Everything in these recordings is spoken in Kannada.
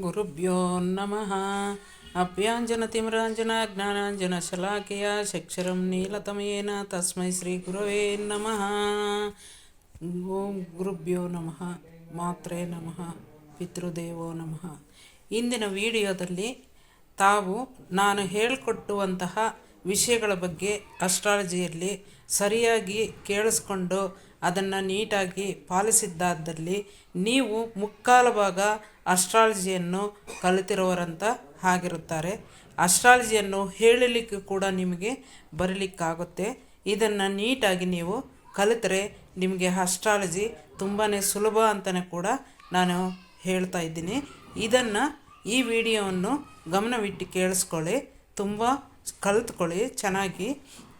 ಗುರುಭ್ಯೋ ನಮಃ ಶಲಾಖೆಯ ಶಕ್ಷರಂ ನೀಲತಮಯೇನ ತಸ್ಮೈ ಶ್ರೀ ಗುರವೇ ನಮಃ ಓಂ ಗುರುಭ್ಯೋ ನಮಃ ಮಾತ್ರೇ ನಮಃ ಪಿತೃದೇವೋ ನಮಃ ಇಂದಿನ ವಿಡಿಯೋದಲ್ಲಿ ತಾವು ನಾನು ಹೇಳಿಕೊಟ್ಟುವಂತಹ ವಿಷಯಗಳ ಬಗ್ಗೆ ಅಸ್ಟ್ರಾಲಜಿಯಲ್ಲಿ ಸರಿಯಾಗಿ ಕೇಳಿಸ್ಕೊಂಡು ಅದನ್ನು ನೀಟಾಗಿ ಪಾಲಿಸಿದ್ದಾದಲ್ಲಿ ನೀವು ಮುಕ್ಕಾಲು ಭಾಗ ಅಸ್ಟ್ರಾಲಜಿಯನ್ನು ಕಲಿತಿರೋರಂತ ಆಗಿರುತ್ತಾರೆ ಅಸ್ಟ್ರಾಲಜಿಯನ್ನು ಹೇಳಲಿಕ್ಕೆ ಕೂಡ ನಿಮಗೆ ಬರಲಿಕ್ಕಾಗುತ್ತೆ. ಇದನ್ನು ನೀಟಾಗಿ ನೀವು ಕಲಿತರೆ ನಿಮಗೆ ಅಸ್ಟ್ರಾಲಜಿ ತುಂಬಾ ಸುಲಭ ಅಂತಲೇ ಕೂಡ ನಾನು ಹೇಳ್ತಾ ಇದ್ದೀನಿ. ಇದನ್ನು ಈ ವಿಡಿಯೋವನ್ನು ಗಮನವಿಟ್ಟು ಕೇಳಿಸ್ಕೊಳ್ಳಿ. ತುಂಬ ಕಲಿತ್ಕೊಳ್ಳಿ. ಚೆನ್ನಾಗಿ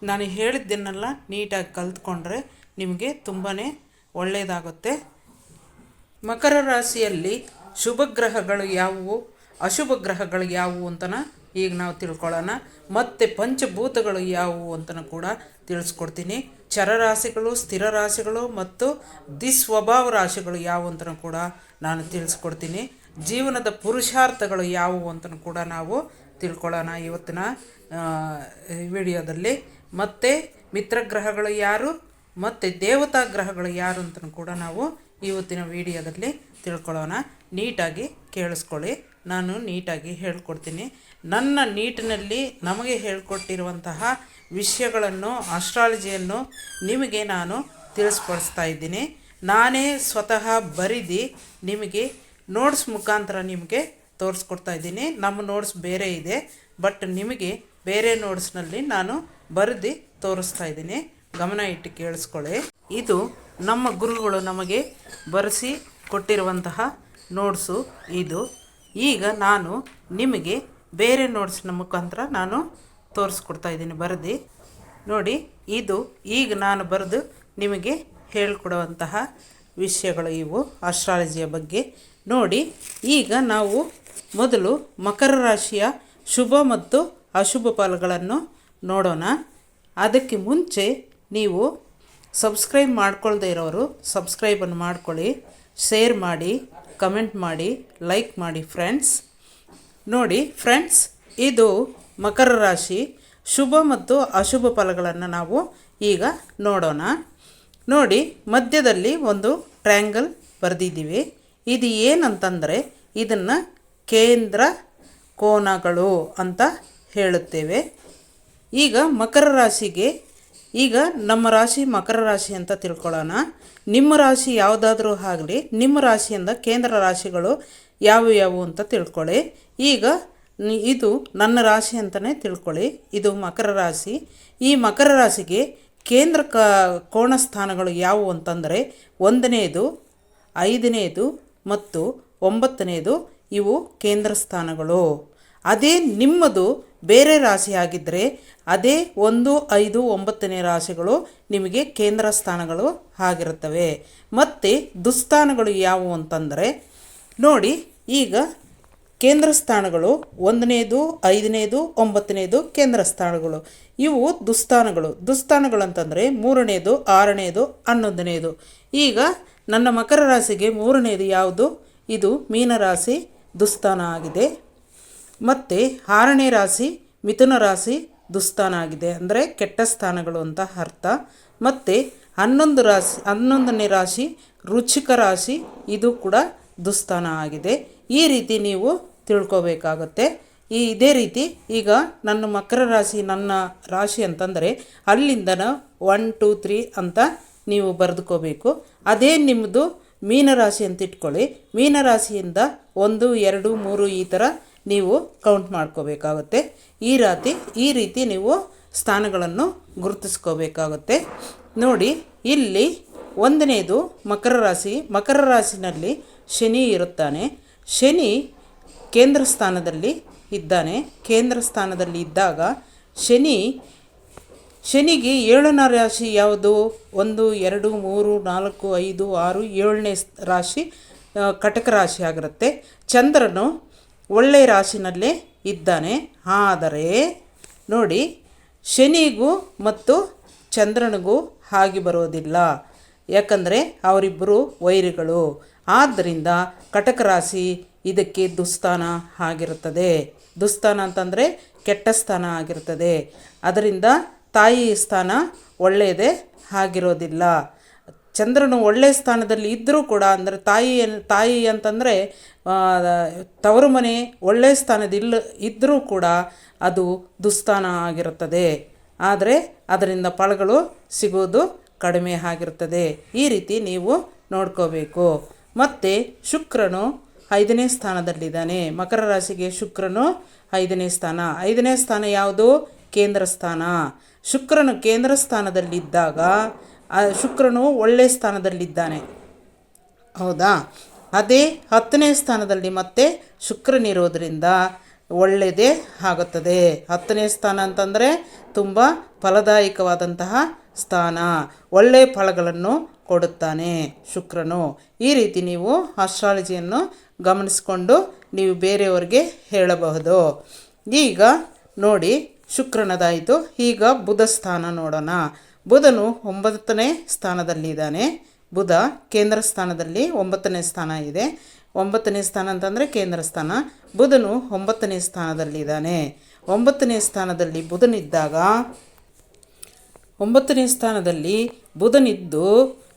ನಾನು ಹೇಳಿದ್ದನ್ನೆಲ್ಲ ನೀಟಾಗಿ ಕಲ್ತ್ಕೊಂಡ್ರೆ ನಿಮಗೆ ತುಂಬಾ ಒಳ್ಳೆಯದಾಗುತ್ತೆ ಮಕರ ರಾಶಿಯಲ್ಲಿ ಶುಭ ಗ್ರಹಗಳು ಯಾವುವು? ಅಶುಭ ಗ್ರಹಗಳು ಯಾವುವು ಅಂತನ ಈಗ ನಾವು ತಿಳ್ಕೊಳ್ಳೋಣ. ಮತ್ತು ಪಂಚಭೂತಗಳು ಯಾವುವು ಅಂತನೂ ಕೂಡ ತಿಳಿಸ್ಕೊಡ್ತೀನಿ. ಚರರಾಶಿಗಳು ಸ್ಥಿರ ರಾಶಿಗಳು ಮತ್ತು ದಿಸ್ವಭಾವ ರಾಶಿಗಳು ಯಾವುವು ಅಂತನೂ ಕೂಡ ನಾನು ತಿಳಿಸ್ಕೊಡ್ತೀನಿ. ಜೀವನದ ಪುರುಷಾರ್ಥಗಳು ಯಾವುವು ಅಂತನೂ ಕೂಡ ನಾವು ತಿಳ್ಕೊಳ್ಳೋಣ ಇವತ್ತಿನ ವಿಡಿಯೋದಲ್ಲಿ. ಮತ್ತು ಮಿತ್ರಗ್ರಹಗಳು ಯಾರು, ಮತ್ತು ದೇವತಾ ಗ್ರಹಗಳು ಯಾರು ಅಂತಲೂ ಕೂಡ ನಾವು ಇವತ್ತಿನ ವಿಡಿಯೋದಲ್ಲಿ ತಿಳ್ಕೊಳ್ಳೋಣ. ನೀಟಾಗಿ ಕೇಳಿಸ್ಕೊಳ್ಳಿ. ನಾನು ನೀಟಾಗಿ ಹೇಳ್ಕೊಡ್ತೀನಿ. ನನ್ನ ನೀಟಿನಲ್ಲಿ ನಮಗೆ ಹೇಳ್ಕೊಟ್ಟಿರುವಂತಹ ವಿಷಯಗಳನ್ನು ಆಸ್ಟ್ರಾಲಜಿಯನ್ನು ನಿಮಗೆ ನಾನು ತಿಳಿಸ್ಕೊಡಿಸ್ತಾ ಇದ್ದೀನಿ. ನಾನೇ ಸ್ವತಃ ಬರಿದು ನಿಮಗೆ ನೋಟ್ಸ್ ಮುಖಾಂತರ ನಿಮಗೆ ತೋರಿಸ್ಕೊಡ್ತಾ ಇದ್ದೀನಿ. ನಮ್ಮ ನೋಟ್ಸ್ ಬೇರೆ ಇದೆ ಬಟ್ ನಿಮಗೆ ಬೇರೆ ನೋಟ್ಸ್ನಲ್ಲಿ ನಾನು ಬರೆದು ತೋರಿಸ್ತಾ ಇದ್ದೀನಿ. ಗಮನ ಇಟ್ಟು ಕೇಳಿಸ್ಕೊಳ್ಳಿ. ಇದು ನಮ್ಮ ಗುರುಗಳು ನಮಗೆ ಬರೆಸಿ ಕೊಟ್ಟಿರುವಂತಹ ನೋಟ್ಸು ಇದು. ಈಗ ನಾನು ನಿಮಗೆ ಬೇರೆ ನೋಟ್ಸ್ನ ಮುಖಾಂತರ ನಾನು ತೋರಿಸ್ಕೊಡ್ತಾ ಇದ್ದೀನಿ ಬರೆದು. ನೋಡಿ, ಇದು ಈಗ ನಾನು ಬರೆದು ನಿಮಗೆ ಹೇಳಿಕೊಡುವಂತಹ ವಿಷಯಗಳು ಇವು ಅಸ್ಟ್ರಾಲಜಿಯ ಬಗ್ಗೆ. ನೋಡಿ, ಈಗ ನಾವು ಮೊದಲು ಮಕರ ರಾಶಿಯ ಶುಭ ಮತ್ತು ಅಶುಭ ಫಲಗಳನ್ನು ನೋಡೋಣ. ಅದಕ್ಕೆ ಮುಂಚೆ ನೀವು ಸಬ್ಸ್ಕ್ರೈಬ್ ಮಾಡ್ಕೊಳ್ದೇ ಇರೋರು ಸಬ್ಸ್ಕ್ರೈಬನ್ನು ಮಾಡ್ಕೊಳ್ಳಿ, ಶೇರ್ ಮಾಡಿ, ಕಮೆಂಟ್ ಮಾಡಿ, ಲೈಕ್ ಮಾಡಿ ಫ್ರೆಂಡ್ಸ್. ನೋಡಿ ಫ್ರೆಂಡ್ಸ್, ಇದು ಮಕರ ರಾಶಿ. ಶುಭ ಮತ್ತು ಅಶುಭ ಫಲಗಳನ್ನು ನಾವು ಈಗ ನೋಡೋಣ. ನೋಡಿ, ಮಧ್ಯದಲ್ಲಿ ಒಂದು ಟ್ರ್ಯಾಂಗಲ್ ಬರೆದಿದ್ದೀವಿ. ಇದು ಏನಂತಂದರೆ ಇದನ್ನು ಕೇಂದ್ರ ಕೋನಗಳು ಅಂತ ಹೇಳುತ್ತೇವೆ. ಈಗ ಮಕರ ರಾಶಿಗೆ, ಈಗ ನಮ್ಮ ರಾಶಿ ಮಕರ ರಾಶಿ ಅಂತ ತಿಳ್ಕೊಳ್ಳೋಣ. ನಿಮ್ಮ ರಾಶಿ ಯಾವುದಾದ್ರೂ ಆಗಲಿ, ನಿಮ್ಮ ರಾಶಿಯಿಂದ ಕೇಂದ್ರ ರಾಶಿಗಳು ಯಾವು ಯಾವುವು ಅಂತ ತಿಳ್ಕೊಳ್ಳಿ. ಈಗ ಇದು ನನ್ನ ರಾಶಿ ಅಂತಲೇ ತಿಳ್ಕೊಳ್ಳಿ. ಇದು ಮಕರ ರಾಶಿ. ಈ ಮಕರ ರಾಶಿಗೆ ಕೇಂದ್ರ ಕ, ಕೋಣ ಸ್ಥಾನಗಳು ಯಾವುವು ಅಂತಂದರೆ, ಒಂದನೇದು, ಐದನೇದು ಮತ್ತು ಒಂಬತ್ತನೇದು ಇವು ಕೇಂದ್ರ ಸ್ಥಾನಗಳು. ಅದೇ ನಿಮ್ಮದು ಬೇರೆ ರಾಶಿಯಾಗಿದ್ದರೆ ಅದೇ ಒಂದು, ಐದು, ಒಂಬತ್ತನೇ ರಾಶಿಗಳು ನಿಮಗೆ ಕೇಂದ್ರ ಸ್ಥಾನಗಳು ಆಗಿರುತ್ತವೆ. ಮತ್ತು ದುಸ್ಥಾನಗಳು ಯಾವುವು ಅಂತಂದರೆ, ನೋಡಿ, ಈಗ ಕೇಂದ್ರ ಸ್ಥಾನಗಳು ಒಂದನೇದು, ಐದನೇದು, ಒಂಬತ್ತನೇದು ಕೇಂದ್ರ ಸ್ಥಾನಗಳು. ಇವು ದುಸ್ಥಾನಗಳು. ದುಸ್ಥಾನಗಳು ಅಂತಂದರೆ ಮೂರನೇದು, ಆರನೇದು, ಹನ್ನೊಂದನೇದು. ಈಗ ನನ್ನ ಮಕರ ರಾಶಿಗೆ ಮೂರನೇದು ಯಾವುದು? ಇದು ಮೀನರಾಶಿ ದುಸ್ಥಾನ ಆಗಿದೆ. ಮತ್ತು ಆರನೇ ರಾಶಿ ಮಿಥುನ ರಾಶಿ ದುಸ್ಥಾನ ಆಗಿದೆ ಅಂದರೆ ಕೆಟ್ಟ ಸ್ಥಾನಗಳು ಅಂತ ಅರ್ಥ. ಮತ್ತು ಹನ್ನೊಂದು ರಾಶಿ, ಹನ್ನೊಂದನೇ ರಾಶಿ ರುಚಿಕ ರಾಶಿ, ಇದು ಕೂಡ ದುಸ್ಥಾನ ಆಗಿದೆ. ಈ ರೀತಿ ನೀವು ತಿಳ್ಕೊಬೇಕಾಗತ್ತೆ. ಈ ಇದೇ ರೀತಿ ಈಗ ನನ್ನ ಮಕರ ರಾಶಿ, ನನ್ನ ರಾಶಿ ಅಂತಂದರೆ ಅಲ್ಲಿಂದ ಒನ್ ಟೂ ತ್ರೀ ಅಂತ ನೀವು ಬರೆದುಕೋಬೇಕು. ಅದೇ ನಿಮ್ಮದು ಮೀನರಾಶಿ ಅಂತ ಇಟ್ಕೊಳ್ಳಿ. ಮೀನರಾಶಿಯಿಂದ ಒಂದು, ಎರಡು, ಮೂರು ಈ ಥರ ನೀವು ಕೌಂಟ್ ಮಾಡ್ಕೋಬೇಕಾಗುತ್ತೆ. ಈ ರಾತಿ ಈ ರೀತಿ ನೀವು ಸ್ಥಾನಗಳನ್ನು ಗುರುತಿಸ್ಕೋಬೇಕಾಗುತ್ತೆ. ನೋಡಿ, ಇಲ್ಲಿ ಒಂದನೇದು ಮಕರ ರಾಶಿ. ಮಕರ ರಾಶಿನಲ್ಲಿ ಶನಿ ಇರುತ್ತಾನೆ. ಶನಿ ಕೇಂದ್ರ ಸ್ಥಾನದಲ್ಲಿ ಇದ್ದಾನೆ. ಕೇಂದ್ರ ಸ್ಥಾನದಲ್ಲಿ ಇದ್ದಾಗ ಶನಿ, ಶನಿಗೆ ಏಳನೇ ರಾಶಿ ಯಾವುದು? ಒಂದು, ಎರಡು, ಮೂರು, ನಾಲ್ಕು, ಐದು, ಆರು, ಏಳನೇ ರಾಶಿ ಕಟಕ ರಾಶಿ ಆಗಿರುತ್ತೆ. ಚಂದ್ರನು ಒಳ್ಳೆಯ ರಾಶಿನಲ್ಲೇ ಇದ್ದಾನೆ. ಆದರೆ ನೋಡಿ, ಶನಿಗೂ ಮತ್ತು ಚಂದ್ರನಿಗೂ ಹಾಗೆ ಬರೋದಿಲ್ಲ. ಯಾಕಂದರೆ ಅವರಿಬ್ಬರು ವೈರಿಗಳು. ಆದ್ದರಿಂದ ಕಟಕ ರಾಶಿ ಇದಕ್ಕೆ ದುಸ್ಥಾನ ಆಗಿರುತ್ತದೆ. ದುಸ್ಥಾನ ಅಂತಂದರೆ ಕೆಟ್ಟ ಸ್ಥಾನ ಆಗಿರ್ತದೆ ಅದರಿಂದ ತಾಯಿ ಸ್ಥಾನ ಒಳ್ಳೆಯದೇ ಆಗಿರೋದಿಲ್ಲ. ಚಂದ್ರನು ಒಳ್ಳೆಯ ಸ್ಥಾನದಲ್ಲಿ ಇದ್ದರೂ ಕೂಡ ಅಂದರೆ ತಾಯಿ ತಾಯಿ ಅಂತಂದರೆ ತವರು ಮನೆ ಒಳ್ಳೆಯ ಸ್ಥಾನದಿಲ್ಲ ಇದ್ದರೂ ಕೂಡ ಅದು ದುಸ್ಥಾನ ಆಗಿರುತ್ತದೆ. ಆದರೆ ಅದರಿಂದ ಫಲಗಳು ಸಿಗೋದು ಕಡಿಮೆ ಆಗಿರುತ್ತದೆ. ಈ ರೀತಿ ನೀವು ನೋಡ್ಕೋಬೇಕು. ಮತ್ತು ಶುಕ್ರನು ಐದನೇ ಸ್ಥಾನದಲ್ಲಿದ್ದಾನೆ. ಮಕರ ರಾಶಿಗೆ ಶುಕ್ರನು ಐದನೇ ಸ್ಥಾನ. ಐದನೇ ಸ್ಥಾನ ಯಾವುದು? ಕೇಂದ್ರ ಸ್ಥಾನ. ಶುಕ್ರನು ಕೇಂದ್ರ ಸ್ಥಾನದಲ್ಲಿದ್ದಾಗ ಶುಕ್ರನು ಒಳ್ಳೆಯ ಸ್ಥಾನದಲ್ಲಿದ್ದಾನೆ. ಹೌದಾ? ಅದೇ ಹತ್ತನೇ ಸ್ಥಾನದಲ್ಲಿ ಮತ್ತೆ ಶುಕ್ರನಿರೋದ್ರಿಂದ ಒಳ್ಳೆಯದೇ ಆಗುತ್ತದೆ. ಹತ್ತನೇ ಸ್ಥಾನ ಅಂತಂದರೆ ತುಂಬ ಫಲದಾಯಕವಾದಂತಹ ಸ್ಥಾನ. ಒಳ್ಳೆಯ ಫಲಗಳನ್ನು ಕೊಡುತ್ತಾನೆ ಶುಕ್ರನು. ಈ ರೀತಿ ನೀವು ಆಸ್ಟ್ರಾಲಜಿಯನ್ನು ಗಮನಿಸಿಕೊಂಡು ನೀವು ಬೇರೆಯವರಿಗೆ ಹೇಳಬಹುದು. ಈಗ ನೋಡಿ ಶುಕ್ರನದಾಯಿತು. ಈಗ ಬುಧ ಸ್ಥಾನ ನೋಡೋಣ. ಬುಧನು ಒಂಬತ್ತನೇ ಸ್ಥಾನದಲ್ಲಿದ್ದಾನೆ. ಬುಧ ಕೇಂದ್ರ ಸ್ಥಾನದಲ್ಲಿ ಒಂಬತ್ತನೇ ಸ್ಥಾನ ಇದೆ. ಒಂಬತ್ತನೇ ಸ್ಥಾನ ಅಂತಂದರೆ ಕೇಂದ್ರ ಸ್ಥಾನ. ಬುಧನು ಒಂಬತ್ತನೇ ಸ್ಥಾನದಲ್ಲಿದ್ದಾನೆ. ಒಂಬತ್ತನೇ ಸ್ಥಾನದಲ್ಲಿ ಬುಧನಿದ್ದಾಗ, ಒಂಬತ್ತನೇ ಸ್ಥಾನದಲ್ಲಿ ಬುಧನಿದ್ದು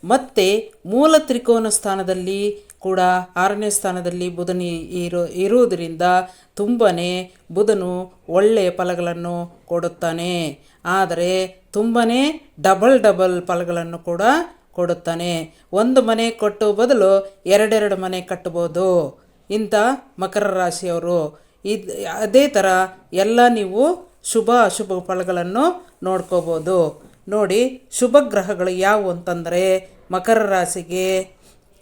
ಮತ್ತೆ ಮೂಲ ತ್ರಿಕೋನ ಸ್ಥಾನದಲ್ಲಿ ಕೂಡ ಆರನೇ ಸ್ಥಾನದಲ್ಲಿ ಬುಧನಿ ಇರೋ, ಇರುವುದರಿಂದ ತುಂಬಾ ಬುಧನು ಒಳ್ಳೆಯ ಫಲಗಳನ್ನು ಕೊಡುತ್ತಾನೆ. ಆದರೆ ತುಂಬಾ ಡಬಲ್ ಡಬಲ್ ಫಲಗಳನ್ನು ಕೂಡ ಕೊಡುತ್ತಾನೆ. ಒಂದು ಮನೆ ಕೊಟ್ಟು ಬದಲು ಎರಡೆರಡು ಮನೆ ಕಟ್ಟಬೋದು ಇಂಥ ಮಕರ ರಾಶಿಯವರು. ಇದು, ಅದೇ ಥರ ಎಲ್ಲ ನೀವು ಶುಭ ಅಶುಭ ಫಲಗಳನ್ನು ನೋಡ್ಕೋಬೋದು ನೋಡಿ, ಶುಭ ಗ್ರಹಗಳು ಯಾವುವು ಅಂತಂದರೆ ಮಕರ ರಾಶಿಗೆ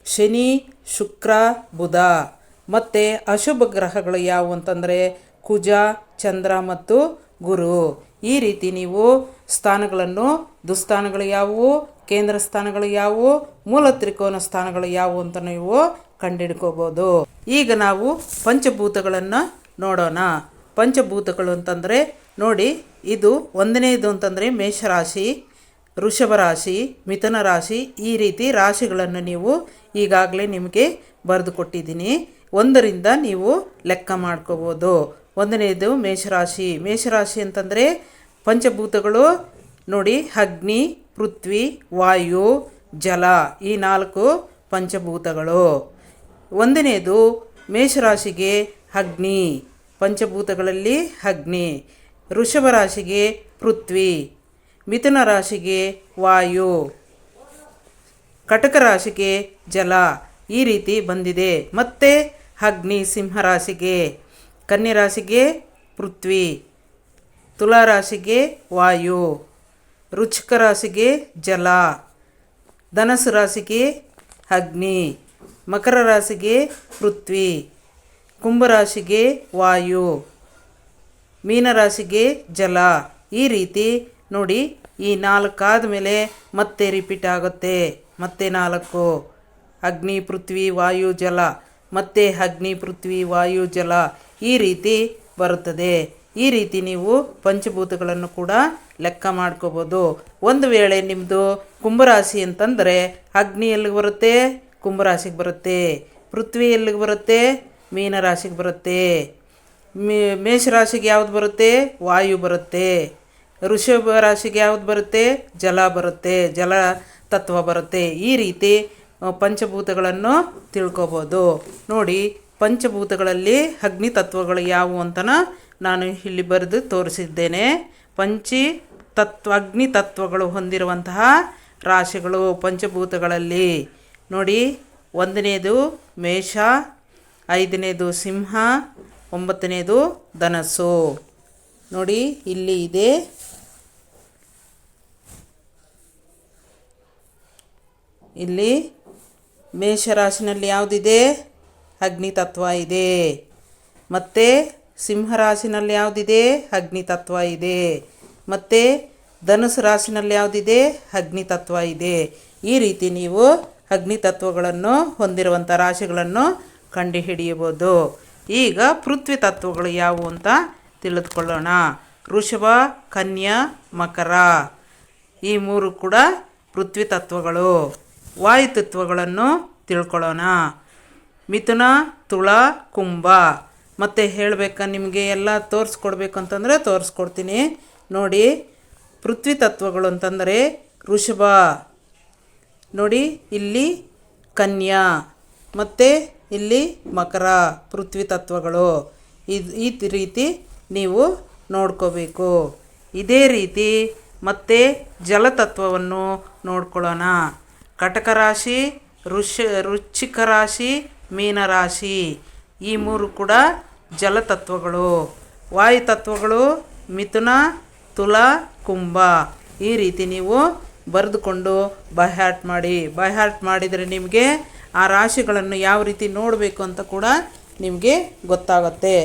ಶನಿ ಶುಕ್ರ, ಬುಧ. ಮತ್ತು ಅಶುಭ ಗ್ರಹಗಳು ಯಾವುವು ಅಂತಂದರೆ ಕುಜ, ಚಂದ್ರ ಮತ್ತು ಗುರು. ಈ ರೀತಿ ನೀವು ಸ್ಥಾನಗಳನ್ನು, ದುಸ್ಥಾನಗಳು ಯಾವುವು, ಕೇಂದ್ರ ಸ್ಥಾನಗಳು ಯಾವುವು, ಮೂಲ ತ್ರಿಕೋನ ಸ್ಥಾನಗಳು ಯಾವುವು ಅಂತ ನೀವು ಕಂಡಿಡ್ಕೋಬೋದು. ಈಗ ನಾವು ಪಂಚಭೂತಗಳನ್ನು ನೋಡೋಣ. ಪಂಚಭೂತಗಳು ಅಂತಂದರೆ ನೋಡಿ, ಇದು ಒಂದನೇದು ಅಂತಂದರೆ ಮೇಷರಾಶಿ. ವೃಷಭ ರಾಶಿ ಮಿಥುನ ರಾಶಿ ಈ ರೀತಿ ರಾಶಿಗಳನ್ನು ನೀವು ಈಗಾಗಲೇ ನಿಮಗೆ ಬರೆದು ಕೊಟ್ಟಿದ್ದೀನಿ ಒಂದರಿಂದ ನೀವು ಲೆಕ್ಕ ಮಾಡ್ಕೋಬೋದು. ಒಂದನೇದು ಮೇಷರಾಶಿ. ಮೇಷರಾಶಿ ಅಂತಂದರೆ ಪಂಚಭೂತಗಳು ನೋಡಿ, ಅಗ್ನಿ, ಪೃಥ್ವಿ, ವಾಯು, ಜಲ ಈ ನಾಲ್ಕು ಪಂಚಭೂತಗಳು. ಒಂದನೇದು ಮೇಷರಾಶಿಗೆ ಅಗ್ನಿ. ಪಂಚಭೂತಗಳಲ್ಲಿ ಅಗ್ನಿ. ರಾಶಿಗೆ ಪೃಥ್ವಿ. ಮಿಥುನ ರಾಶಿಗೆ ವಾಯು. ಕಟಕ ರಾಶಿಗೆ ಜಲ. ಈ ರೀತಿ ಬಂದಿದೆ. ಮತ್ತು ಅಗ್ನಿ ಕನ್ಯಾ ರಾಶಿಗೆ ಪೃಥ್ವಿ, ತುಲಾ ರಾಶಿಗೆ ವಾಯು, ರುಚಿಕ ರಾಶಿಗೆ ಜಲ ಧನಸು ರಾಶಿಗೆ ಅಗ್ನಿ, ಮಕರ ರಾಶಿಗೆ ಪೃಥ್ವಿ ಕುಂಭರಾಶಿಗೆ ವಾಯು ಮೀನರಾಶಿಗೆ ಜಲ. ಈ ರೀತಿ ನೋಡಿ, ಈ ನಾಲ್ಕಾದ ಮೇಲೆ ಮತ್ತೆ ರಿಪೀಟ್ ಆಗುತ್ತೆ. ಮತ್ತೆ ನಾಲ್ಕು. ಅಗ್ನಿ, ಪೃಥ್ವಿ, ವಾಯು, ಜಲ. ಮತ್ತೆ ಅಗ್ನಿ, ಪೃಥ್ವಿ, ವಾಯು, ಜಲ. ಈ ರೀತಿ ಬರುತ್ತದೆ. ಈ ರೀತಿ ನೀವು ಪಂಚಭೂತಗಳನ್ನು ಕೂಡ ಲೆಕ್ಕ ಮಾಡ್ಕೋಬೋದು. ಒಂದು ವೇಳೆ ನಿಮ್ಮದು ಕುಂಭರಾಶಿ ಅಂತಂದರೆ ಅಗ್ನಿ ಎಲ್ಲಿಗೆ ಬರುತ್ತೆ? ಕುಂಭರಾಶಿಗೆ ಬರುತ್ತೆ. ಪೃಥ್ವಿ ಎಲ್ಲಿಗೆ ಬರುತ್ತೆ? ಮೀನರಾಶಿಗೆ ಬರುತ್ತೆ. ಮೇಷರಾಶಿಗೆ ಯಾವುದು ಬರುತ್ತೆ? ವಾಯು ಬರುತ್ತೆ. ಋಷಭ ರಾಶಿಗೆ ಯಾವ್ದು ಬರುತ್ತೆ? ಜಲ ಬರುತ್ತೆ, ಜಲ ತತ್ವ ಬರುತ್ತೆ. ಈ ರೀತಿ ಪಂಚಭೂತಗಳನ್ನು ತಿಳ್ಕೊಬೋದು. ನೋಡಿ, ಪಂಚಭೂತಗಳಲ್ಲಿ ಅಗ್ನಿ ತತ್ವಗಳು ಯಾವುವು ಅಂತನ ನಾನು ಇಲ್ಲಿ ಬರೆದು ತೋರಿಸಿದ್ದೇನೆ. ಪಂಚಿ ತತ್ವ, ಅಗ್ನಿ ತತ್ವಗಳು ಹೊಂದಿರುವಂತಹ ರಾಶಿಗಳು ಪಂಚಭೂತಗಳಲ್ಲಿ. ನೋಡಿ, ಒಂದನೇದು ಮೇಷ, ಐದನೇದು ಸಿಂಹ, ಒಂಬತ್ತನೇದು ಧನಸ್ಸು. ನೋಡಿ, ಇಲ್ಲಿ ಇದೆ ಇಲ್ಲಿ ಮೇಷರಾಶಿನಲ್ಲಿ ಯಾವುದಿದೆ? ಅಗ್ನಿ ತತ್ವ ಇದೆ. ಮತ್ತು ಸಿಂಹರಾಶಿನಲ್ಲಿ ಯಾವುದಿದೆ? ಅಗ್ನಿ ತತ್ವ ಇದೆ. ಮತ್ತು ಧನುಸು ರಾಶಿನಲ್ಲಿ ಯಾವುದಿದೆ? ಅಗ್ನಿ ತತ್ವ ಇದೆ. ಈ ರೀತಿ ನೀವು ಅಗ್ನಿ ತತ್ವಗಳನ್ನು ಹೊಂದಿರುವಂಥ ರಾಶಿಗಳನ್ನು ಕಂಡುಹಿಡಿಯಬಹುದು. ಈಗ ಪೃಥ್ವಿ ತತ್ವಗಳು ಯಾವುವು ಅಂತ ತಿಳಿದುಕೊಳ್ಳೋಣ. ಋಷಭ ಕನ್ಯಾ, ಮಕರ. ಈ ಮೂರು ಕೂಡ ಪೃಥ್ವಿ ತತ್ವಗಳು. ವಾಯು ತತ್ವಗಳನ್ನು ತಿಳ್ಕೊಳ್ಳೋಣ. ಮಿಥುನ, ತುಳ, ಕುಂಭ. ಮತ್ತೆ ಹೇಳಬೇಕಾ ನಿಮಗೆ ಎಲ್ಲ ತೋರಿಸ್ಕೊಡ್ಬೇಕು ಅಂತಂದರೆ ತೋರಿಸ್ಕೊಡ್ತೀನಿ. ನೋಡಿ, ಪೃಥ್ವಿ ತತ್ವಗಳು ಅಂತಂದರೆ ಋಷಭ. ನೋಡಿ, ಇಲ್ಲಿ ಕನ್ಯಾ. ಮತ್ತು ಇಲ್ಲಿ ಮಕರ, ಪೃಥ್ವಿ ತತ್ವಗಳು. ಇದು, ಈ ರೀತಿ ನೀವು ನೋಡ್ಕೋಬೇಕು. ಇದೇ ರೀತಿ ಮತ್ತೆ ಜಲತತ್ವವನ್ನು ನೋಡ್ಕೊಳ್ಳೋಣ. ಕಟಕ ರಾಶಿ ಋಷ ರುಚಿಕ ರಾಶಿ ಮೀನರಾಶಿ ಈ ಮೂರು ಕೂಡ ಜಲತತ್ವಗಳು. ವಾಯುತತ್ವಗಳು ಮಿಥುನ, ತುಲ, ಕುಂಭ. ಈ ರೀತಿ ನೀವು ಬರೆದುಕೊಂಡು ಬೈಹ್ಯಾಟ್ ಮಾಡಿ. ಬೈಹ್ಯಾಟ್ ಮಾಡಿದರೆ ನಿಮಗೆ ಆ ರಾಶಿಗಳನ್ನು ಯಾವ ರೀತಿ ನೋಡಬೇಕು ಅಂತ ಕೂಡ ನಿಮಗೆ ಗೊತ್ತಾಗುತ್ತೆ.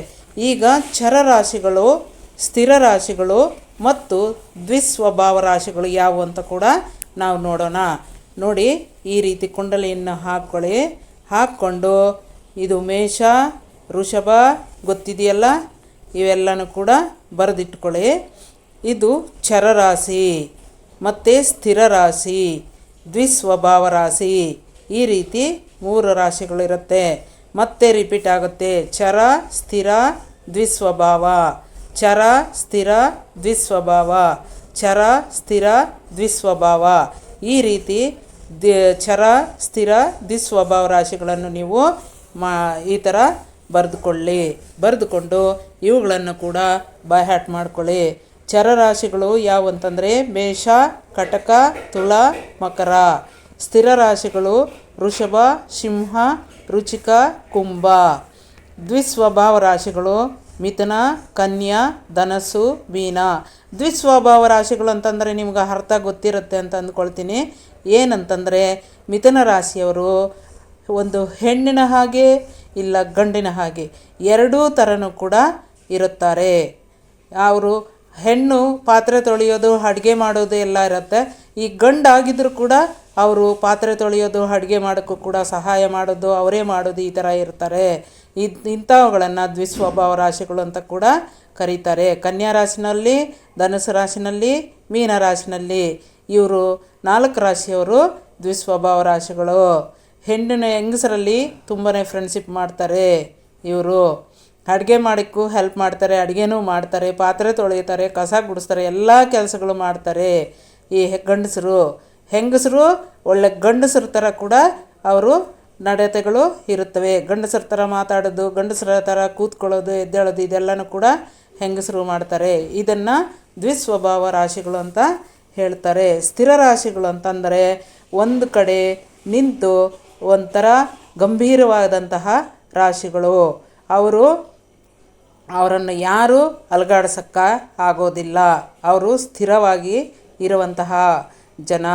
ಈಗ ಚರ ರಾಶಿಗಳು, ಸ್ಥಿರ ರಾಶಿಗಳು ಮತ್ತು ದ್ವಿಸ್ವಭಾವ ರಾಶಿಗಳು ಯಾವುವು ಅಂತ ಕೂಡ ನಾವು ನೋಡೋಣ. ನೋಡಿ ಈ ರೀತಿ ಕುಂಡಲಿಯನ್ನು ಹಾಕ್ಕೊಳ್ಳಿ ಹಾಕ್ಕೊಂಡು ಇದು ಮೇಷ, ವೃಷಭ ಗೊತ್ತಿದೆಯಲ್ಲ? ಇವೆಲ್ಲನೂ ಕೂಡ ಬರೆದಿಟ್ಕೊಳ್ಳಿ. ಇದು ಚರರಾಶಿ, ಮತ್ತು ಸ್ಥಿರ ರಾಶಿ ದ್ವಿಸ್ವಭಾವ ರಾಶಿ. ಈ ರೀತಿ ಮೂರು ರಾಶಿಗಳಿರುತ್ತೆ ಮತ್ತೆ ರಿಪೀಟ್ ಆಗುತ್ತೆ. ಚರ, ಸ್ಥಿರ ದ್ವಿಸ್ವಭಾವ ಚರ, ಸ್ಥಿರ ದ್ವಿಸ್ವಭಾವ ಚರ, ಸ್ಥಿರ ದ್ವಿಸ್ವಭಾವ ಈ ರೀತಿ ದ- ಚರ ಸ್ಥಿರ ದ್ವಿಸ್ವಭಾವ ರಾಶಿಗಳನ್ನು ನೀವು ಮಾ, ಈ ಥರ ಬರೆದುಕೊಳ್ಳಿ. ಬರೆದುಕೊಂಡು ಇವುಗಳನ್ನು ಕೂಡ ಬೈಹಾಟ್ ಮಾಡ್ಕೊಳ್ಳಿ. ಚರರಾಶಿಗಳು ರಾಶಿಗಳು ಅಂತಂದರೆ ಮೇಷ, ಕಟಕ ತುಳ ಮಕರ. ಸ್ಥಿರ ರಾಶಿಗಳು ವೃಷಭ, ಸಿಂಹ, ರುಚಿಕ, ಕುಂಭ. ದ್ವಿಸ್ವಭಾವ ರಾಶಿಗಳು ಮಿಥುನ, ಕನ್ಯಾ, ಧನಸ್ಸು, ಮೀನ. ದ್ವಿಸ್ವಭಾವ ರಾಶಿಗಳು ಅಂತಂದರೆ ನಿಮ್ಗೆ ಅರ್ಥ ಗೊತ್ತಿರುತ್ತೆ ಅಂತ ಅಂದ್ಕೊಳ್ತೀನಿ. ಏನಂತಂದರೆ ಮಿಥುನ ರಾಶಿಯವರು ಒಂದು ಹೆಣ್ಣಿನ ಹಾಗೆ ಇಲ್ಲ ಗಂಡಿನ ಹಾಗೆ ಎರಡೂ ಥರನೂ ಕೂಡ ಇರುತ್ತಾರೆ. ಅವರು ಹೆಣ್ಣು ಪಾತ್ರೆ ತೊಳೆಯೋದು, ಅಡುಗೆ ಮಾಡೋದು ಎಲ್ಲ ಇರುತ್ತೆ. ಈ ಗಂಡಾಗಿದ್ದರೂ ಕೂಡ ಅವರು ಪಾತ್ರೆ ತೊಳೆಯೋದು, ಅಡುಗೆ ಮಾಡೋಕ್ಕೂ ಕೂಡ ಸಹಾಯ ಮಾಡೋದು, ಅವರೇ ಮಾಡೋದು ಈ ಥರ ಇರ್ತಾರೆ. ಇದು ಇಂಥವುಗಳನ್ನು ದ್ವಿಸ್ವಭಾವ ರಾಶಿಗಳು ಅಂತ ಕೂಡ ಕರೀತಾರೆ. ಕನ್ಯಾ ರಾಶಿನಲ್ಲಿ, ಧನುಸು ರಾಶಿನಲ್ಲಿ, ಮೀನ ರಾಶಿನಲ್ಲಿ. ಇವರು ನಾಲ್ಕು ರಾಶಿಯವರು ದ್ವಿಸ್ವಭಾವ ರಾಶಿಗಳು. ಹೆಣ್ಣಿನ ಹೆಂಗಸರಲ್ಲಿ ತುಂಬಾ ಫ್ರೆಂಡ್ಶಿಪ್ ಮಾಡ್ತಾರೆ ಇವರು. ಅಡುಗೆ ಮಾಡೋಕ್ಕೂ ಹೆಲ್ಪ್ ಮಾಡ್ತಾರೆ, ಅಡುಗೆನೂ ಮಾಡ್ತಾರೆ, ಪಾತ್ರೆ ತೊಳೆಯುತ್ತಾರೆ, ಕಸ ಗುಡಿಸ್ತಾರೆ, ಎಲ್ಲ ಕೆಲಸಗಳು ಮಾಡ್ತಾರೆ ಈ ಗಂಡಸರು. ಹೆಂಗಸರು ಒಳ್ಳೆ ಗಂಡಸರ ಥರ ಕೂಡ ಅವರು ನಡತೆಗಳು ಇರುತ್ತವೆ. ಗಂಡಸರ ಥರ ಮಾತಾಡೋದು, ಗಂಡಸರ ಥರ ಕೂತ್ಕೊಳ್ಳೋದು, ಎದ್ದೇಳೋದು ಇದೆಲ್ಲನೂ ಕೂಡ ಹೆಂಗಸರು ಮಾಡ್ತಾರೆ. ಇದನ್ನು ದ್ವಿಸ್ವಭಾವ ರಾಶಿಗಳು ಅಂತ ಹೇಳ್ತಾರೆ ಸ್ಥಿರ ರಾಶಿಗಳು ಅಂತಂದರೆ ಒಂದು ಕಡೆ ನಿಂತು ಒಂಥರ ಗಂಭೀರವಾದಂತಹ ರಾಶಿಗಳು. ಅವರು ಅವರನ್ನು ಯಾರೂ ಅಲುಗಾಡ್ಸಕ್ಕ ಆಗೋದಿಲ್ಲ. ಅವರು ಸ್ಥಿರವಾಗಿ ಇರುವಂತಹ ಜನ.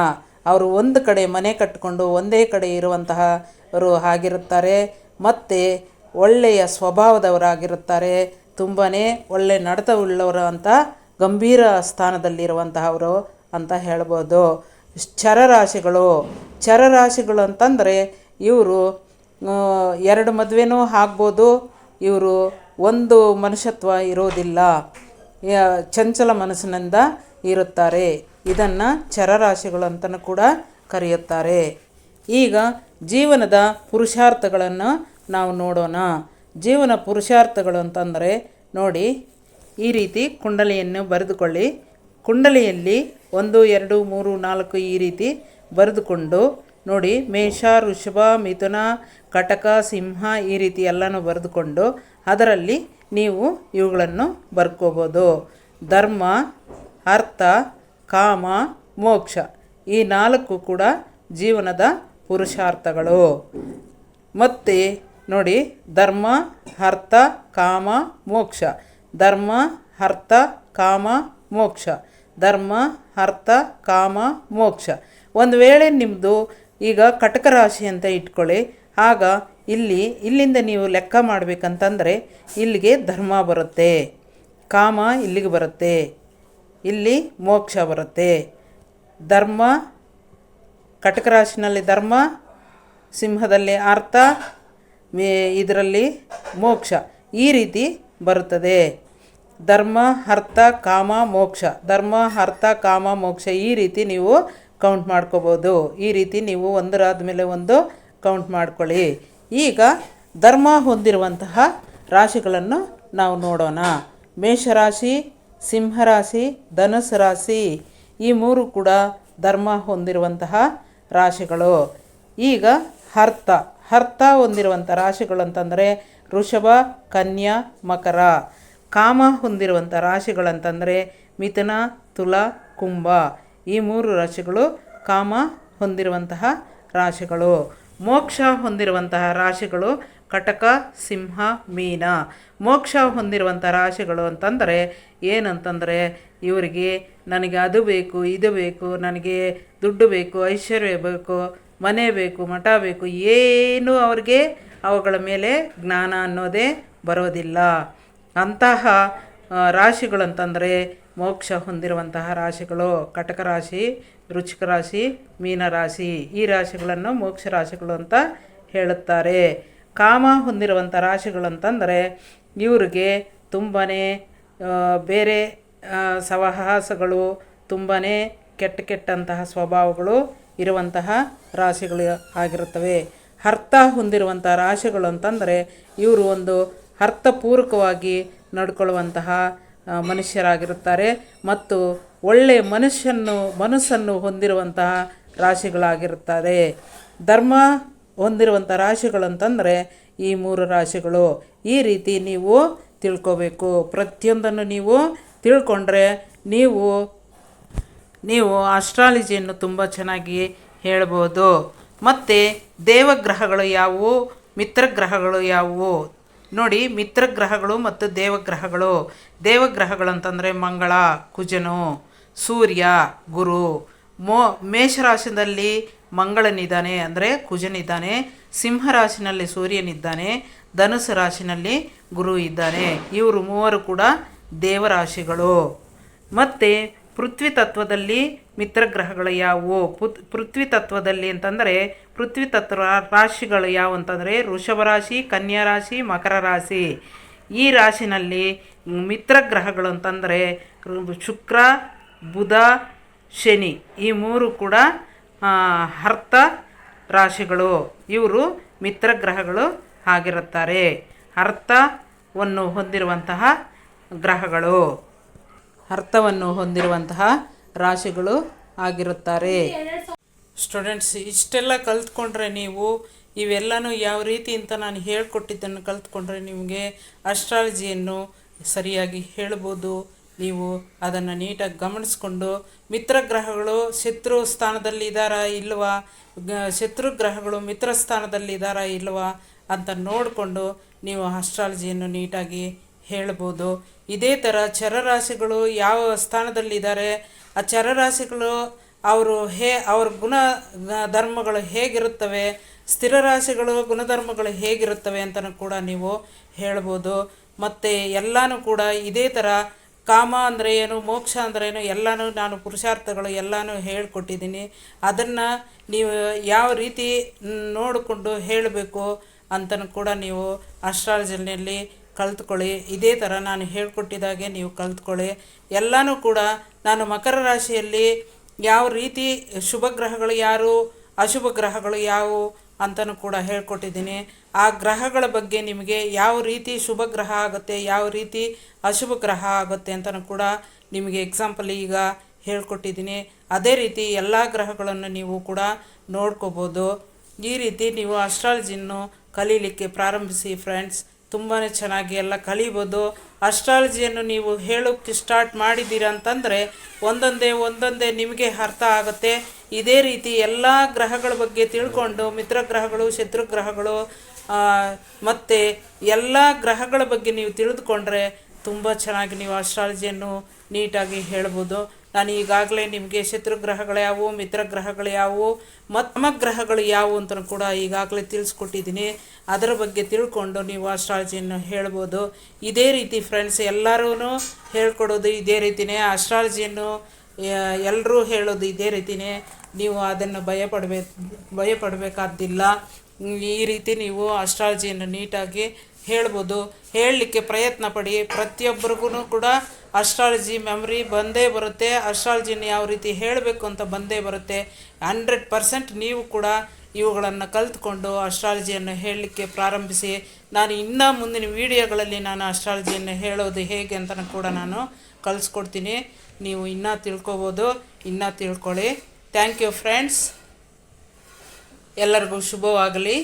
ಅವರು ಒಂದು ಕಡೆ ಮನೆ ಕಟ್ಟಿಕೊಂಡು ಒಂದೇ ಕಡೆ ಇರುವಂತಹವರು ಆಗಿರುತ್ತಾರೆ ಮತ್ತು ಒಳ್ಳೆಯ ಸ್ವಭಾವದವರಾಗಿರುತ್ತಾರೆ. ತುಂಬಾ ಒಳ್ಳೆ ನಡತವುಳ್ಳವರು ಅಂತ ಗಂಭೀರ ಸ್ಥಾನದಲ್ಲಿರುವಂತಹವರು ಅಂತ ಹೇಳ್ಬೋದು. ಚರರಾಶಿಗಳು. ಚರರಾಶಿಗಳು ಅಂತಂದರೆ ಇವರು ಎರಡು ಮದುವೆನೂ ಆಗ್ಬೋದು. ಇವರು ಒಂದು ಮನುಷ್ಯತ್ವ ಇರೋದಿಲ್ಲ. ಚಂಚಲ ಮನಸ್ಸಿನಿಂದ ಇರುತ್ತಾರೆ. ಇದನ್ನು ಚರರಾಶಿಗಳು ಅಂತಲೂ ಕೂಡ ಕರೆಯುತ್ತಾರೆ. ಈಗ ಜೀವನದ ಪುರುಷಾರ್ಥಗಳನ್ನು ನಾವು ನೋಡೋಣ. ಜೀವನ ಪುರುಷಾರ್ಥಗಳು ಅಂತಂದರೆ ನೋಡಿ, ಈ ರೀತಿ ಕುಂಡಲಿಯನ್ನು ಬರೆದುಕೊಳ್ಳಿ. ಕುಂಡಲಿಯಲ್ಲಿ ಒಂದು, ಎರಡು, ಮೂರು, ನಾಲ್ಕು ಈ ರೀತಿ ಬರೆದುಕೊಂಡು ನೋಡಿ, ಮೇಷ, ವೃಷಭ, ಮಿಥುನ, ಕಟಕ, ಸಿಂಹ ಈ ರೀತಿ ಎಲ್ಲನೂ ಬರೆದುಕೊಂಡು ಅದರಲ್ಲಿ ನೀವು ಇವುಗಳನ್ನು ಬರ್ಕೋಬೋದು. ಧರ್ಮ, ಅರ್ಥ, ಕಾಮ, ಮೋಕ್ಷ ಈ ನಾಲ್ಕು ಕೂಡ ಜೀವನದ ಪುರುಷಾರ್ಥಗಳು. ಮತ್ತು ನೋಡಿ, ಧರ್ಮ, ಅರ್ಥ, ಕಾಮ, ಮೋಕ್ಷ. ಧರ್ಮ, ಅರ್ಥ, ಕಾಮ, ಮೋಕ್ಷ ಧರ್ಮ, ಅರ್ಥ, ಕಾಮ, ಮೋಕ್ಷ. ಒಂದು ವೇಳೆ ನಿಮ್ಮದು ಈಗ ಕಟಕ ರಾಶಿ ಅಂತ ಇಟ್ಕೊಳ್ಳಿ. ಆಗ ಇಲ್ಲಿ, ಇಲ್ಲಿಂದ ನೀವು ಲೆಕ್ಕ ಮಾಡಬೇಕಂತಂದರೆ ಇಲ್ಲಿಗೆ ಧರ್ಮ ಬರುತ್ತೆ. ಕಾಮ ಇಲ್ಲಿಗೆ ಬರುತ್ತೆ. ಇಲ್ಲಿ ಮೋಕ್ಷ ಬರುತ್ತೆ. ಧರ್ಮ, ಕಟಕ ರಾಶಿನಲ್ಲಿ ಧರ್ಮ, ಸಿಂಹದಲ್ಲಿ ಅರ್ಥ ಇದರಲ್ಲಿ ಮೋಕ್ಷ. ಈ ರೀತಿ ಬರುತ್ತದೆ. ಧರ್ಮ, ಅರ್ಥ, ಕಾಮ, ಮೋಕ್ಷ. ಧರ್ಮ, ಅರ್ಥ, ಕಾಮ, ಮೋಕ್ಷ ಈ ರೀತಿ ನೀವು ಕೌಂಟ್ ಮಾಡ್ಕೋಬೋದು. ಈ ರೀತಿ ನೀವು ಒಂದರಾದ ಮೇಲೆ ಒಂದು ಕೌಂಟ್ ಮಾಡ್ಕೊಳ್ಳಿ. ಈಗ ಧರ್ಮ ಹೊಂದಿರುವಂತಹ ರಾಶಿಗಳನ್ನು ನಾವು ನೋಡೋಣ. ಮೇಷರಾಶಿ, ಸಿಂಹರಾಶಿ ಧನುಸ್ಸು ರಾಶಿ ಈ ಮೂರು ಕೂಡ ಧರ್ಮ ಹೊಂದಿರುವಂತಹ ರಾಶಿಗಳು. ಈಗ ಅರ್ಥ. ಅರ್ಥ ಹೊಂದಿರುವಂಥ ರಾಶಿಗಳು ಅಂತಂದರೆ ವೃಷಭ ಕನ್ಯಾ, ಮಕರ. ಕಾಮ ಹೊಂದಿರುವಂಥ ರಾಶಿಗಳಂತಂದರೆ ಮಿಥುನ, ತುಲ, ಕುಂಭ. ಈ ಮೂರು ರಾಶಿಗಳು ಕಾಮ ಹೊಂದಿರುವಂತಹ ರಾಶಿಗಳು. ಮೋಕ್ಷ ಹೊಂದಿರುವಂತಹ ರಾಶಿಗಳು ಕಟಕ, ಸಿಂಹ, ಮೀನ. ಮೋಕ್ಷ ಹೊಂದಿರುವಂಥ ರಾಶಿಗಳು ಅಂತಂದರೆ ಏನಂತಂದರೆ ಇವರಿಗೆ ನನಗೆ ಅದು ಬೇಕು, ಇದು ಬೇಕು, ನನಗೆ ದುಡ್ಡು ಬೇಕು, ಐಶ್ವರ್ಯ ಬೇಕು, ಮನೆ ಬೇಕು, ಮಠ ಬೇಕು, ಏನು ಅವ್ರಿಗೆ ಅವುಗಳ ಮೇಲೆ ಜ್ಞಾನ ಅನ್ನೋದೇ ಬರೋದಿಲ್ಲ. ಅಂತಹ ರಾಶಿಗಳಂತಂದರೆ ಮೋಕ್ಷ ಹೊಂದಿರುವಂತಹ ರಾಶಿಗಳು. ಕಟಕ ರಾಶಿ, ವೃಶ್ಚಿಕ ರಾಶಿ ಮೀನರಾಶಿ ಈ ರಾಶಿಗಳನ್ನು ಮೋಕ್ಷ ರಾಶಿಗಳು ಅಂತ ಹೇಳುತ್ತಾರೆ. ಕಾಮ ಹೊಂದಿರುವಂಥ ರಾಶಿಗಳು ಇವರಿಗೆ ಇವ್ರಿಗೆ ತುಂಬಾ ಬೇರೆ ಸವಹಾಸಗಳು ತುಂಬಾ ಕೆಟ್ಟ ಕೆಟ್ಟಂತಹ ಸ್ವಭಾವಗಳು ಇರುವಂತಹ ರಾಶಿಗಳು ಆಗಿರುತ್ತವೆ. ಅರ್ಥ ಹೊಂದಿರುವಂಥ ರಾಶಿಗಳು ಅಂತಂದರೆ ಇವರು ಒಂದು ಅರ್ಥಪೂರ್ವಕವಾಗಿ ನಡ್ಕೊಳ್ಳುವಂತಹ ಮನುಷ್ಯರಾಗಿರುತ್ತಾರೆ ಮತ್ತು ಒಳ್ಳೆಯ ಮನುಷ್ಯನ್ನು, ಮನಸ್ಸನ್ನು ಹೊಂದಿರುವಂತಹ ರಾಶಿಗಳಾಗಿರುತ್ತಾರೆ. ಧರ್ಮ ಹೊಂದಿರುವಂಥ ರಾಶಿಗಳು ಅಂತಂದರೆ ಈ ಮೂರು ರಾಶಿಗಳು. ಈ ರೀತಿ ನೀವು ತಿಳ್ಕೋಬೇಕು. ಪ್ರತಿಯೊಂದನ್ನು ನೀವು ತಿಳ್ಕೊಂಡ್ರೆ ನೀವು ನೀವು ಆಸ್ಟ್ರಾಲಜಿಯನ್ನು ತುಂಬ ಚೆನ್ನಾಗಿ ಹೇಳ್ಬೋದು. ಮತ್ತು ದೇವಗ್ರಹಗಳು ಯಾವುವು? ಮಿತ್ರಗ್ರಹಗಳು ಯಾವುವು? ನೋಡಿ, ಮಿತ್ರಗ್ರಹಗಳು ಮತ್ತು ದೇವಗ್ರಹಗಳು. ದೇವಗ್ರಹಗಳು ಅಂತಂದರೆ ಮಂಗಳ, ಕುಜನು, ಸೂರ್ಯ, ಗುರು. ಮೋ, ಮೇಷರಾಶಿನಲ್ಲಿ ಮಂಗಳನಿದ್ದಾನೆ ಅಂದರೆ ಕುಜನಿದ್ದಾನೆ. ಸಿಂಹರಾಶಿನಲ್ಲಿ ಸೂರ್ಯನಿದ್ದಾನೆ. ಧನುಸು ರಾಶಿನಲ್ಲಿ ಗುರು ಇದ್ದಾನೆ. ಇವರು ಮೂವರು ಕೂಡ ದೇವರಾಶಿಗಳು. ಮತ್ತು ಪೃಥ್ವಿ ತತ್ವದಲ್ಲಿ ಮಿತ್ರಗ್ರಹಗಳು ಯಾವುವು? ಪೃಥ್ವಿ ತತ್ವದಲ್ಲಿ ಅಂತಂದರೆ ಪೃಥ್ವಿ ತತ್ವ ರಾಶಿಗಳು ಯಾವು ಅಂತಂದರೆ ವೃಷಭ ರಾಶಿ, ಕನ್ಯಾ ರಾಶಿ, ಮಕರ ರಾಶಿ. ಈ ರಾಶಿನಲ್ಲಿ ಮಿತ್ರಗ್ರಹಗಳು ಅಂತಂದರೆ ಶುಕ್ರ, ಬುಧ, ಶನಿ. ಈ ಮೂರು ಕೂಡ ಅರ್ಥ ರಾಶಿಗಳು. ಇವರು ಮಿತ್ರಗ್ರಹಗಳು ಆಗಿರುತ್ತಾರೆ. ಅರ್ಥವನ್ನು ಹೊಂದಿರುವಂತಹ ಗ್ರಹಗಳು. ಅರ್ಥವನ್ನು ಹೊಂದಿರುವಂತಹ ರಾಶಿಗಳು ಆಗಿರುತ್ತಾರೆ. ಸ್ಟೂಡೆಂಟ್ಸ್, ಇಷ್ಟೆಲ್ಲ ಕಲ್ತ್ಕೊಂಡ್ರೆ ನೀವು ಇವೆಲ್ಲನೂ ಯಾವ ರೀತಿ ಅಂತ ನಾನು ಹೇಳ್ಕೊಟ್ಟಿದ್ದನ್ನು ಕಲ್ತ್ಕೊಂಡ್ರೆ ನಿಮಗೆ ಅಸ್ಟ್ರಾಲಜಿಯನ್ನು ಸರಿಯಾಗಿ ಹೇಳ್ಬೋದು. ನೀವು ಅದನ್ನು ನೀಟಾಗಿ ಗಮನಿಸ್ಕೊಂಡು ಮಿತ್ರಗ್ರಹಗಳು ಶತ್ರು ಸ್ಥಾನದಲ್ಲಿ ಇದ್ದಾರಾ ಇಲ್ವಾ ಶತ್ರು ಗ್ರಹಗಳು ಮಿತ್ರ ಸ್ಥಾನದಲ್ಲಿ ಇದ್ದಾರಾ ಇಲ್ವಾ ಅಂತ ನೋಡಿಕೊಂಡು ನೀವು ಅಸ್ಟ್ರಾಲಜಿಯನ್ನು ನೀಟಾಗಿ ಹೇಳ್ಬೋದು. ಇದೇ ಥರ ಚರರಾಶಿಗಳು ಯಾವ ಸ್ಥಾನದಲ್ಲಿದ್ದಾರೆ? ಆ ಚರರಾಶಿಗಳು ಅವರು ಹೇ, ಅವ್ರ ಗುಣ ಧರ್ಮಗಳು ಹೇಗಿರುತ್ತವೆ? ಸ್ಥಿರ ರಾಶಿಗಳು ಗುಣಧರ್ಮಗಳು ಹೇಗಿರುತ್ತವೆ ಅಂತಲೂ ಕೂಡ ನೀವು ಹೇಳ್ಬೋದು. ಮತ್ತು ಎಲ್ಲಾನು ಕೂಡ ಇದೇ ಥರ ಕಾಮ ಅಂದರೆ ಏನು, ಮೋಕ್ಷ ಅಂದರೆ ಏನು, ಎಲ್ಲನೂ ನಾನು ಪುರುಷಾರ್ಥಗಳು ಎಲ್ಲನೂ ಹೇಳ್ಕೊಟ್ಟಿದ್ದೀನಿ. ಅದನ್ನು ನೀವು ಯಾವ ರೀತಿ ನೋಡಿಕೊಂಡು ಹೇಳಬೇಕು ಅಂತಲೂ ಕೂಡ ನೀವು ಅಸ್ಟ್ರಾಲಜಿನಲ್ಲಿ ಕಲ್ತ್ಕೊಳ್ಳಿ. ಇದೇ ಥರ ನಾನು ಹೇಳ್ಕೊಟ್ಟಿದ್ದಾಗೆ ನೀವು ಕಲ್ತ್ಕೊಳ್ಳಿ. ಎಲ್ಲನೂ ಕೂಡ ನಾನು ಮಕರ ರಾಶಿಯಲ್ಲಿ ಯಾವ ರೀತಿ ಶುಭ ಗ್ರಹಗಳು ಯಾರು, ಅಶುಭ ಗ್ರಹಗಳು ಯಾವುವು ಅಂತಲೂ ಕೂಡ ಹೇಳ್ಕೊಟ್ಟಿದ್ದೀನಿ. ಆ ಗ್ರಹಗಳ ಬಗ್ಗೆ ನಿಮಗೆ ಯಾವ ರೀತಿ ಶುಭ ಗ್ರಹ ಆಗುತ್ತೆ, ಯಾವ ರೀತಿ ಅಶುಭ ಗ್ರಹ ಆಗುತ್ತೆ ಅಂತಲೂ ಕೂಡ ನಿಮಗೆ ಎಕ್ಸಾಂಪಲ್ ಈಗ ಹೇಳ್ಕೊಟ್ಟಿದ್ದೀನಿ. ಅದೇ ರೀತಿ ಎಲ್ಲ ಗ್ರಹಗಳನ್ನು ನೀವು ಕೂಡ ನೋಡ್ಕೋಬೋದು. ಈ ರೀತಿ ನೀವು ಅಸ್ಟ್ರಾಲಜಿಯನ್ನು ಕಲೀಲಿಕ್ಕೆ ಪ್ರಾರಂಭಿಸಿ ಫ್ರೆಂಡ್ಸ್ ತುಂಬಾ ಚೆನ್ನಾಗಿ ಎಲ್ಲ ಕಲಿಬೋದು. ಅಸ್ಟ್ರಾಲಜಿಯನ್ನು ನೀವು ಹೇಳೋಕ್ಕೆ ಸ್ಟಾರ್ಟ್ ಮಾಡಿದ್ದೀರ ಅಂತಂದರೆ ಒಂದೊಂದೇ ಒಂದೊಂದೇ ನಿಮಗೆ ಅರ್ಥ ಆಗುತ್ತೆ. ಇದೇ ರೀತಿ ಎಲ್ಲ ಗ್ರಹಗಳ ಬಗ್ಗೆ ತಿಳ್ಕೊಂಡು ಶತ್ರು ಗ್ರಹಗಳು ಮತ್ತು ಎಲ್ಲ ಗ್ರಹಗಳ ಬಗ್ಗೆ ನೀವು ತಿಳಿದುಕೊಂಡ್ರೆ ತುಂಬ ಚೆನ್ನಾಗಿ ನೀವು ಅಸ್ಟ್ರಾಲಜಿಯನ್ನು ನೀಟಾಗಿ ಹೇಳ್ಬೋದು. ನಾನು ಈಗಾಗಲೇ ನಿಮಗೆ ಶತ್ರುಗ್ರಹಗಳು ಯಾವುವು ಮಿತ್ರಗ್ರಹಗಳು ಯಾವುವು ಮತ್ತು ಗ್ರಹಗಳು ಯಾವುವು ಅಂತ ಕೂಡ ಈಗಾಗಲೇ ತಿಳಿಸ್ಕೊಟ್ಟಿದ್ದೀನಿ. ಅದರ ಬಗ್ಗೆ ತಿಳ್ಕೊಂಡು ನೀವು ಆಸ್ಟ್ರಾಲಜಿಯನ್ನು ಹೇಳ್ಬೋದು. ಇದೇ ರೀತಿ ಫ್ರೆಂಡ್ಸ್ ಎಲ್ಲರೂ ಹೇಳ್ಕೊಡೋದು ಇದೇ ರೀತಿಯೇ ಆಸ್ಟ್ರಾಲಜಿಯನ್ನು ಎಲ್ಲರೂ ಹೇಳೋದು ಇದೇ ರೀತಿಯೇ ನೀವು ಅದನ್ನು ಭಯಪಡಬೇ, ಭಯಪಡಬೇಕಾದ್ದಿಲ್ಲ. ಈ ರೀತಿ ನೀವು ಆಸ್ಟ್ರಾಲಜಿಯನ್ನು ನೀಟಾಗಿ ಹೇಳ್ಬೋದು. ಹೇಳಲಿಕ್ಕೆ ಪ್ರಯತ್ನ ಪಡಿ. ಪ್ರತಿಯೊಬ್ಬರಿಗೂ ಕೂಡ ಅಸ್ಟ್ರಾಲಜಿ ಮೆಮ್ರಿ ಬಂದೇ ಬರುತ್ತೆ. ಅಸ್ಟ್ರಾಲಜಿನ ಯಾವ ರೀತಿ ಹೇಳಬೇಕು ಅಂತ ಬಂದೇ ಬರುತ್ತೆ. ಹಂಡ್ರೆಡ್ ಪರ್ಸೆಂಟ್ ನೀವು ಕೂಡ ಇವುಗಳನ್ನು ಕಲಿತ್ಕೊಂಡು ಅಸ್ಟ್ರಾಲಜಿಯನ್ನು ಹೇಳಲಿಕ್ಕೆ ಪ್ರಾರಂಭಿಸಿ. ನಾನು ಇನ್ನೂ ಮುಂದಿನ ವಿಡಿಯೋಗಳಲ್ಲಿ ನಾನು ಅಸ್ಟ್ರಾಲಜಿಯನ್ನು ಹೇಳೋದು ಹೇಗೆ ಅಂತ ಕೂಡ ನಾನು ಕಲಿಸ್ಕೊಡ್ತೀನಿ. ನೀವು ಇನ್ನೂ ತಿಳ್ಕೊಬೋದು. ಇನ್ನೂ ತಿಳ್ಕೊಳ್ಳಿ. ಥ್ಯಾಂಕ್ ಯು ಫ್ರೆಂಡ್ಸ್ ಎಲ್ಲರಿಗೂ ಶುಭವಾಗಲಿ.